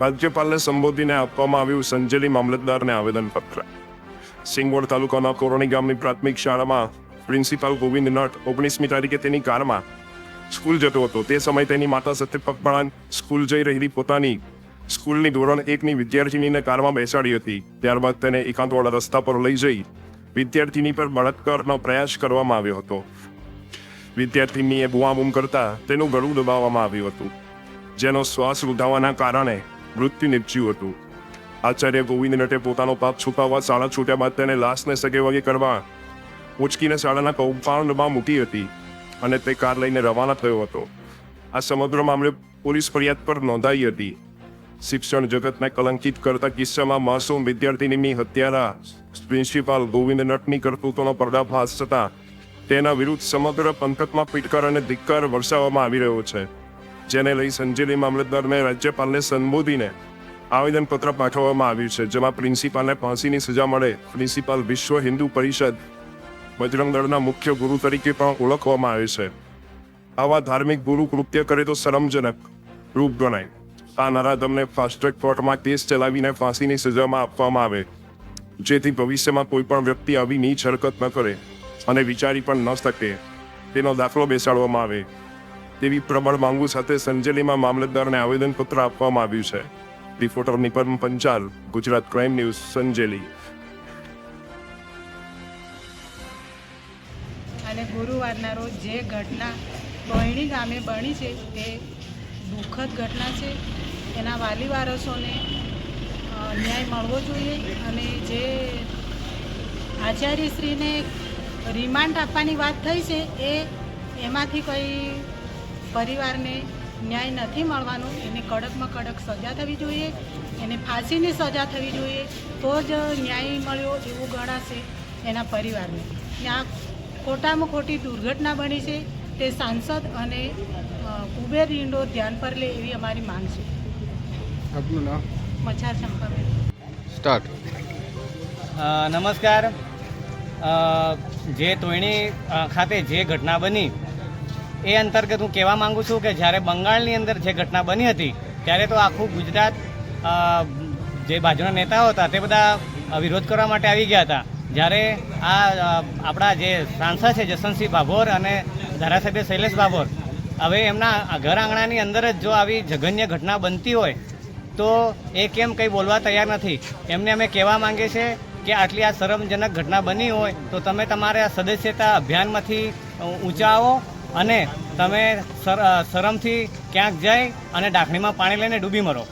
રાજ્યપાલને સંબોધીને આપવામાં આવ્યું સંજેલી મામલતદારને આવેદનપત્ર. સિંગવડ તાલુકાના કોરોણી ગામની પ્રાથમિક શાળામાં પ્રિન્સિપાલ ગોવિંદ નટ ઓગણીસમી તારીખે તેની કારમાં સ્કૂલ જતો હતો. તે સમયે તેની માતા સાથે પગપાળા સ્કૂલ જઈ રહેલી પોતાની સ્કૂલની ધોરણ એકની વિદ્યાર્થીનીને કારમાં બેસાડી હતી. ત્યારબાદ તેને એકાંતવાળા રસ્તા પર લઈ જઈ વિદ્યાર્થીની પર બળાત્કારનો પ્રયાસ કરવામાં આવ્યો હતો. વિદ્યાર્થીનીએ બુઆબૂમ કરતા તેનું ગળું દબાવવામાં આવ્યું હતું. જેનો શ્વાસ રૂંધાવાના કારણે મૃત્યુ નિપજ્યું હતું. આચાર્ય ગોવિંદ નટે પોતાનો પાપ છુપાવવા શાળા છૂટ્યા બાદ તેને લાશને સગેવગે કરવા ઉચકીને શાળાના કૌભાંડમાં મૂકી હતી અને તે કાર લઈને રવાના થયો હતો. આ સમગ્ર મામલે પોલીસ ફરિયાદ પર નોંધાઈ હતી. શિક્ષણ જગતને કલંકિત કરતા કિસ્સામાં માસૂમ વિદ્યાર્થીનીની હત્યારા પ્રિન્સિપાલ ગોવિંદ નટની કરતૂતોનો પર્દાફાશ થતા તેના વિરુદ્ધ સમગ્ર પંથકમાં પીટકાર અને ધિક્કાર વરસાવવામાં આવી રહ્યો છે. જેને લઈ સંજેલી મામલતદારને રાજ્યપાલને સંબોધીને આવેદનપત્ર પાઠવવામાં આવ્યું છે, જેમાં પ્રિન્સિપાલને ફાંસીની સજા મળે. પ્રિન્સિપાલ વિશ્વ હિન્દુ પરિષદ બજરંગ દળના મુખ્ય ગુરુ તરીકે પણ ઓળખવામાં આવે છે. આવા ધાર્મિક ગુરુ કૃત્ય કરે તો શરમજનક રૂપ ગણાય. આ નરાધમને ફાસ્ટ ટ્રેક કોર્ટમાં કેસ ચલાવીને ફાંસીની સજામાં આપવામાં આવે. જેથી ભવિષ્યમાં કોઈ પણ વ્યક્તિ આવી નીચ હરકત ન કરે અને વિચારી પણ ન શકે. તેનો દાખલો બેસાડવામાં આવે. તેવી પ્રબળ માંગુ સાથે સંજેલીમાં મામલતદારને આવેદનપત્ર આપવામાં આવ્યું છે. Reporter Nipam Panchal, Gujarat crime news, Sanjeli. અને ગુરુવારના રોજ જે ઘટના બહેણી ગામે બની છે, તે દુઃખદ ઘટના છે. એના વાલી વારસોને ન્યાય મળવો જોઈએ અને જે આચાર્યશ્રીને રિમાન્ડ આપવાની વાત થઈ છે, એ એમાંથી કોઈ પરિવારને ન્યાય નથી મળવાનો એને કડકમાં કડક સજા થવી જોઈએ એને ફાંસીની સજા થવી જોઈએ તો જ ન્યાય મળ્યો એવું ગણાશે એના પરિવારને. ત્યાં આ ખોટામાં ખોટી દુર્ઘટના બની છે તે સાંસદ અને કુબેર ઇન્ડોર ધ્યાન પર લે એવી અમારી માંગ છે. આપનું નામ? ચંપાબેન સ્ટાર્ટ. નમસ્કાર. જે તોયણી ખાતે જે ઘટના બની એ અંતર્ગત હું કહેવા માંગુ છું કે જ્યારે બંગાળની અંદર જે ઘટના બની હતી, ત્યારે તો આખું ગુજરાત જે બાજુના નેતાઓ હતા તે બધા વિરોધ કરવા માટે આવી ગયા હતા. જ્યારે આ આપણા જે સાંસદ છે જસવંતસિંહ ભાભોર અને ધારાસભ્ય શૈલેષ ભાભોર, હવે એમના આ ઘર આંગણાની અંદર જ જો આવી જઘન્ય ઘટના બનતી હોય, તો એ કેમ કંઈ બોલવા તૈયાર નથી? એમને અમે કહેવા માંગીએ છીએ કે આટલી આ શરમજનક ઘટના બની હોય, તો તમે તમારા સદસ્યતા અભિયાનમાંથી ઊંચા આવો અને તમે શર- શરમથી ક્યાંક જઈ અને ડાખણીમાં પાણી લઈને ડૂબી મરો.